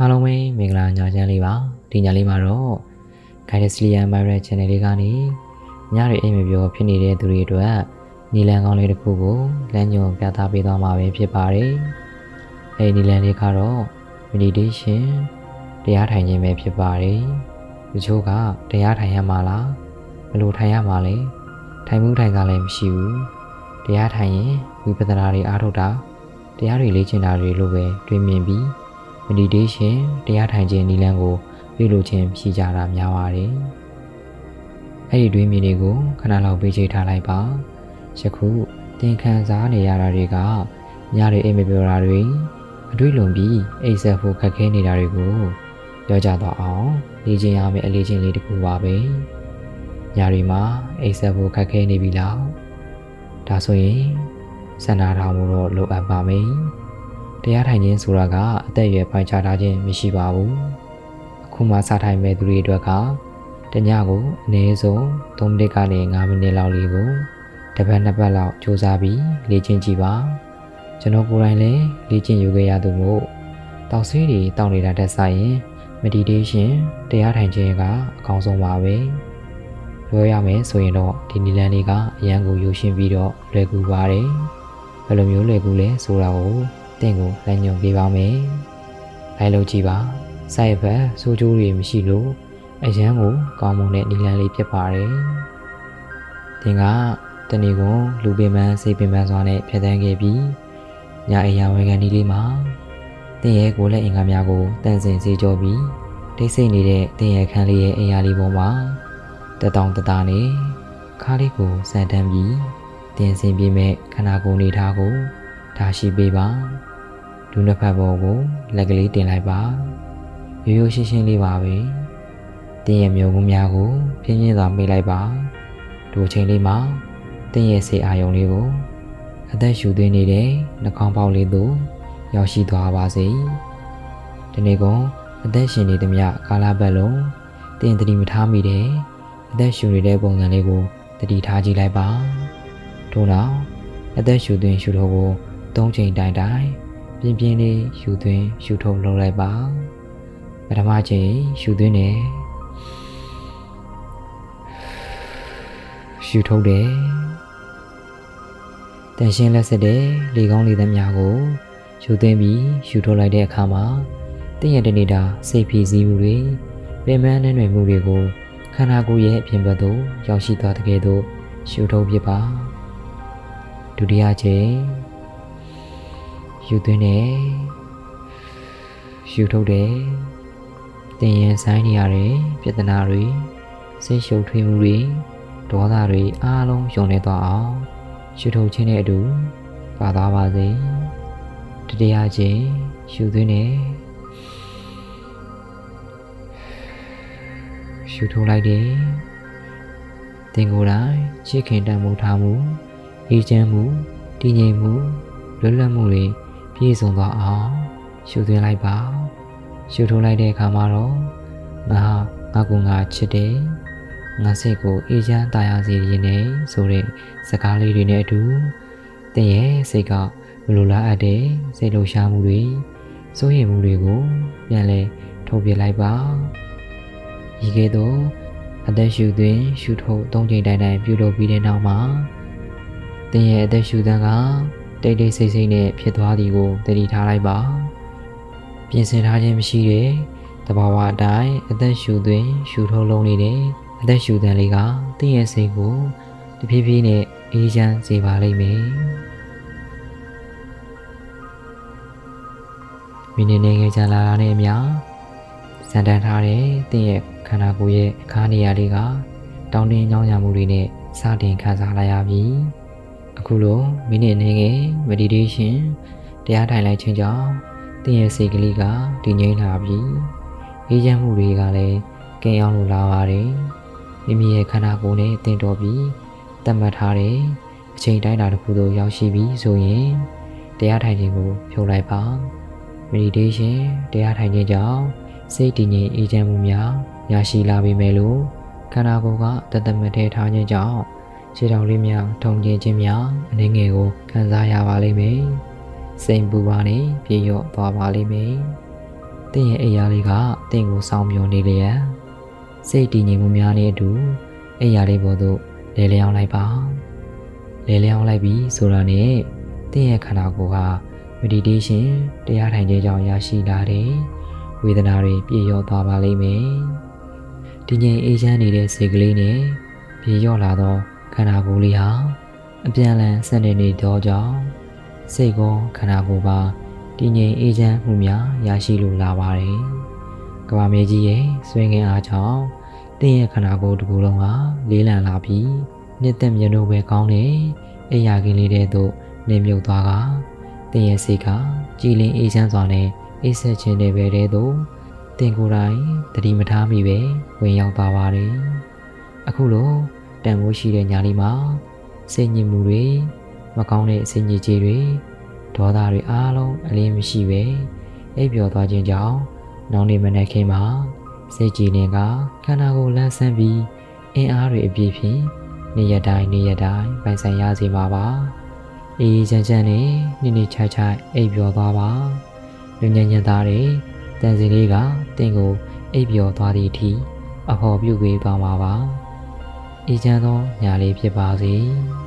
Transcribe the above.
အားလုံးပဲမင်္ဂလာညချမ်းလေးပါဒီညလေးမှာတော့ Guidance Lian Pirate Channel လေးကနေညတွေအိမ်မပြောဖြစ်နေတဲ့သူတွေအတွက်နီလန်ကောင်းလေးတစ်ခုကိုလမ်းညွှန်ပြသပေးသွားမှာပဲဖြစ်ပါတယ်အဲဒီနီလန်လေးကတော့ meditation တရားထိုင်ခြင်းပဲဖြစ်ပါတယ်တချို့ကတရားထိုင်ရမှာလားဘယ်လိုထိုင်ရမှာလဲထိုင်မှုထိုင်စားလည်းမရှိဘူးတရားထိုင်ရင်ဝိပဿနာတွေအားထုတ်တာတရားတွေလေ့ကျင့်တာတွေလိုပဲတွေးမြင်ပြီး meditation တရားထိုင်ခြင်းနည်းလမ်းကိုပြုလုပ်ခြင်းဖြစ်ကြတာများပါတယ်။အဲ့ဒီတွေးမြင်တွေကိုခဏလောက်ပေးချိတ်ထားလိုက်ပါ။ယခုသင်ခံစားနေရတာတွေကညတွေအိမ်မပြောတာတွေအတွေ့လွန်ပြီးအိပ်ဆက်ဖို့ခက်ခဲနေတာတွေကိုပြောကြတော့အောင်လေ့ကျင့်ရမယ့်အလေးချင်းလေးတစ်ခုပါပဲ။ညတွေမှာအိပ်ဆက်ဖို့ခက်ခဲနေပြီလား။ဒါဆိုရင်စန္ဒာထောင်မှုတော့လိုအပ်ပါမယ်။ တရားထိုင်ခြင်းဆိုတာကအသက်အရွယ်ပိုင်းခြားထားခြင်းမရှိပါဘူးအခုမှစထိုင်မဲ့သူတွေအတွက်ကတညကိုအနည်းဆုံး3မိနစ်ကနေ5မိနစ်လောက်လေးကိုတစ်ပတ်နှစ်ပတ်လောက်စူးစမ်းပြီးလေ့ကျင့်ကြည့်ပါကျွန်တော်ကိုယ်တိုင်လည်းလေ့ကျင့်ယူခဲ့ရသူမို့တောက်ဆေးတွေတောက်နေတာတက်ဆိုင်ရင် meditation တရားထိုင်ခြင်းကအကောင်းဆုံးပါပဲပြောရမယ်ဆိုရင်တော့ဒီနည်းလမ်းလေးကအရန်ကိုယူရှင်းပြီးတော့လွယ်ကူပါတယ်ဘယ်လိုမျိုးလွယ်ကူလဲဆိုတာကို တင့်ကိုလမ်းညွှန်ပေးပါမယ်။လိုက်လို့ကြည့်ပါ။စိုက်ဘက်စိုးကျိုးတွေမရှိလို့အရန်ကိုကောင်းမွန်တဲ့နီလန်းလေးဖြစ်ပါတယ်။တင်ကတနေ့ကလူပင်ပန်းစိတ်ပင်ပန်းစွာနဲ့ဖြတ်သန်းခဲ့ပြီးညအိယာဝေကန်ဒီလေးမှာတင်ရဲ့ကိုယ်လက်အင်္ဂါများကိုတန်ဆင်စေကြောပြီးတိတ်ဆိတ်နေတဲ့တင်ရဲ့ခန်းလေးရဲ့အိယာလေးပေါ်မှာတတောင်တတာနဲ့ခါးလေးကိုစမ်းတမ်းပြီးတင်စင်ပြမဲ့ခန္ဓာကိုယ်နေထားကို ထားရှိပေးပါဒုနှစ်ဖက်ပေါ်ကိုလက်ကလေးတင်လိုက်ပါရိုးရိုးရှင်းရှင်းလေးပါပဲတင်းရဲ့မျိုးကုန်းများကိုပြင်းပြင်းစွာမေးလိုက်ပါဒီအချိန်လေးမှာတင်းရဲ့စိတ်အာရုံလေးကိုအသက်ရှူသွင်းနေတဲ့နှာခေါင်းပေါက်လေးသို့ရောက်ရှိသွားပါစေဒီနေ့ကအသက်ရှင်နေသမျှကာလပတ်လုံးတင်းတတိမထားမိတဲ့အသက်ရှူနေတဲ့ပုံစံလေးကိုတတိထားကြည့်လိုက်ပါထို့နောက်အသက်ရှူသွင်းရှူထုတ်ကို သုံးချိန်တိုင်တိုင်ပြင်းပြင်းလေးရှူသွင်းရှူထုတ်လုပ်လိုက်ပါပထမချိန်ရှူသွင်းတယ်ရှူထုတ်တယ်တန်ရှင်းလက်ဆက်တဲ့လေကောင်းလေသမျှကိုရှူသွင်းပြီးရှူထုတ်လိုက်တဲ့အခါမှာတင်းရတဲ့နေတာစိတ်ဖိစီးမှုတွေပင်ပန်းနှဲ့နှွယ်မှုတွေကိုခန္ဓာကိုယ်ရဲ့အပြင်ဘက်သို့ရောက်ရှိသွားတဲ့ကဲ့သို့ရှူထုတ်ပြပါဒုတိယချိန် ယူသွင်းတယ်ယူထုတ်တယ်တင်ရင်ဆိုင်နေရတဲ့ပြဿနာတွေစိတ်ရှုပ်ထွေးမှုတွေဒေါသတွေအားလုံးယုံနေသွားအောင်ယူထုတ်ခြင်းနဲ့အတူပါသွားပါစေတတိယချိန်ယူသွင်းတယ်ယူထုတ်လိုက်တယ်တင်ကိုယ်တိုင်ချစ်ခင်တမ်းမှုထားမှုအေးချမ်းမှုတည်ငြိမ်မှုလွတ်လပ်မှုတွေ ပြည့်စုံသွားအောင်ရှုသွင်းလိုက်ပါရှုထိုးလိုက်တဲ့အခါမှာတော့ငါငါကငါချစ်တယ်ငါစိတ်ကိုအေးချမ်းတာယာစေရင်းနဲ့ဆိုတဲ့စကားလေးတွေနဲ့အတူတင်းရဲ့စိတ်ကမလိုလားအပ်တဲ့စိတ်လှုပ်ရှားမှုတွေစိုးရိမ်မှုတွေကိုပြန်လဲထုတ်ပြလိုက်ပါဒီကဲ့သို့အသက်ရှူသွင်းရှူထုတ်သုံးချိန်တိုင်တိုင်ပြုလုပ်ပြီးတဲ့နောက်မှာတင်းရဲ့အသက်ရှူသံက တိတ်တိတ်ဆိတ်ဆိတ်နဲ့ဖြစ်သွားသည်ကိုသတိထားလိုက်ပါပြင်ဆင်ထားခြင်းမရှိတဲ့တဘာဝအတိုင်းအသက်ရှူသွင်းရှူထုတ်လုံးနေတဲ့အသက်ရှူသံလေးကတင်းရဲ့စိတ်ကိုတဖြည်းဖြည်းနဲ့အေးချမ်းစေပါလိမ့်မယ်မိနစ်နေငယ်ချလာတာနဲ့အမျှစံတန်းထားတဲ့တင်းရဲ့ခန္ဓာကိုယ်ရဲ့အခါနေရာလေးကတောင်းတင်းညောင်းရမှုတွေနဲ့စတင်ခံစားလာရပြီ အခုလိုမိနစ်နေငယ် meditation တရားထိုင်လိုက်ခြင်းကြောင့်တင်းရဲ့စိတ်ကလေးကတည်ငြိမ်လာပြီအေးချမ်းမှုတွေကလည်းကင်းအောင်လို့လာပါတယ်မိမိရဲ့ခန္ဓာကိုယ်နဲ့တင်တော်ပြီးတတ်မှတ်ထားတဲ့အချိန်တိုင်းတာတစ်ခုသို့ရောက်ရှိပြီဆိုရင်တရားထိုင်ခြင်းကိုဖြုတ်လိုက်ပါ meditation တရားထိုင်ခြင်းကြောင့်စိတ်တည်ငြိမ်အေးချမ်းမှုများရရှိလာပေမဲ့လို့ခန္ဓာကိုယ်ကတသက်မထဲထားခြင်းကြောင့် ခြေထောက်လေးများထုံကျင်းခြင်းများအနေငယ်ကိုခံစားရပါလိမ့်မယ်။စိတ်ပူပါနဲ့ပြေလျော့သွားပါလိမ့်မယ်။တင်းရဲ့အိယာလေးကတင်းကိုစောင်းမျောနေလျက်စိတ်တည်ငြိမ်မှုများနဲ့အတူအိယာလေးပေါ်သို့လဲလျောင်းလိုက်ပါလဲလျောင်းလိုက်ပြီဆိုတာနဲ့တင်းရဲ့ခန္ဓာကိုယ်က meditation တရားထိုင်ခြင်းကြောင့်ရရှိလာတဲ့ဝေဒနာတွေပြည့်ရောသွားပါလိမ့်မယ်ဒီငြိမ်အေးချမ်းနေတဲ့စိတ်ကလေးနဲ့ပြေလျော့လာသော ခန္ဓာကိုယ်လေးဟာအပြန်အလှန်ဆက်နေနေသောကြောင့်စိတ်ကောခန္ဓာကိုယ်ပါတည်ငြိမ်အေးချမ်းမှုများရရှိလိုလာပါတယ်။ကမ္ဘာမြေကြီးရဲ့ဆွေငင်အားကြောင့်တင်းရဲ့ခန္ဓာကိုယ်တစ်ခုလုံးဟာလေးလံလာပြီးနှစ်သက်မြတ်လို့ပဲကောင်းတဲ့အိယာကင်းလေးတဲ့သို့နေမြုပ်သွားကတင်းရဲ့စိတ်ကကြည်လင်အေးချမ်းစွာနဲ့အိပ်ဆက်ခြင်းတွေပဲတဲ့သို့တင်းကိုယ်တိုင်တတိမထားမိပဲဝင်ရောက်သွားပါတယ်။အခုလို တန်ဖိုးရှိတဲ့ညာလေးမှာစိတ်ညစ်မှုတွေမကောင်းတဲ့အစိညစ်ကြေးတွေဒေါသတွေအားလုံးအလင်းမရှိပဲအိပ်ပျော်သွားခြင်းကြောင့်နောက်နေ့မနေ့ခင်းမှာစိတ်ကြည်လင်ကခန္ဓာကိုယ်လန်းဆန်းပြီးအင်အားတွေအပြည့်ဖြင့်နေ့ရက်တိုင်းနေ့ရက်တိုင်းပိုင်ဆိုင်ရစေပါပါအေးချမ်းချမ်းနဲ့နေ့နေ့ချိုက်ချိုက်အိပ်ပျော်သွားပါလူညံ့ညံ့သားတွေတန်စီလေးကတင့်ကိုအိပ်ပျော်သွားသည့်အထိအဖော်ပြုပေးသွားမှာပါ အေးချမ်းသောညာလေးဖြစ်ပါစေ။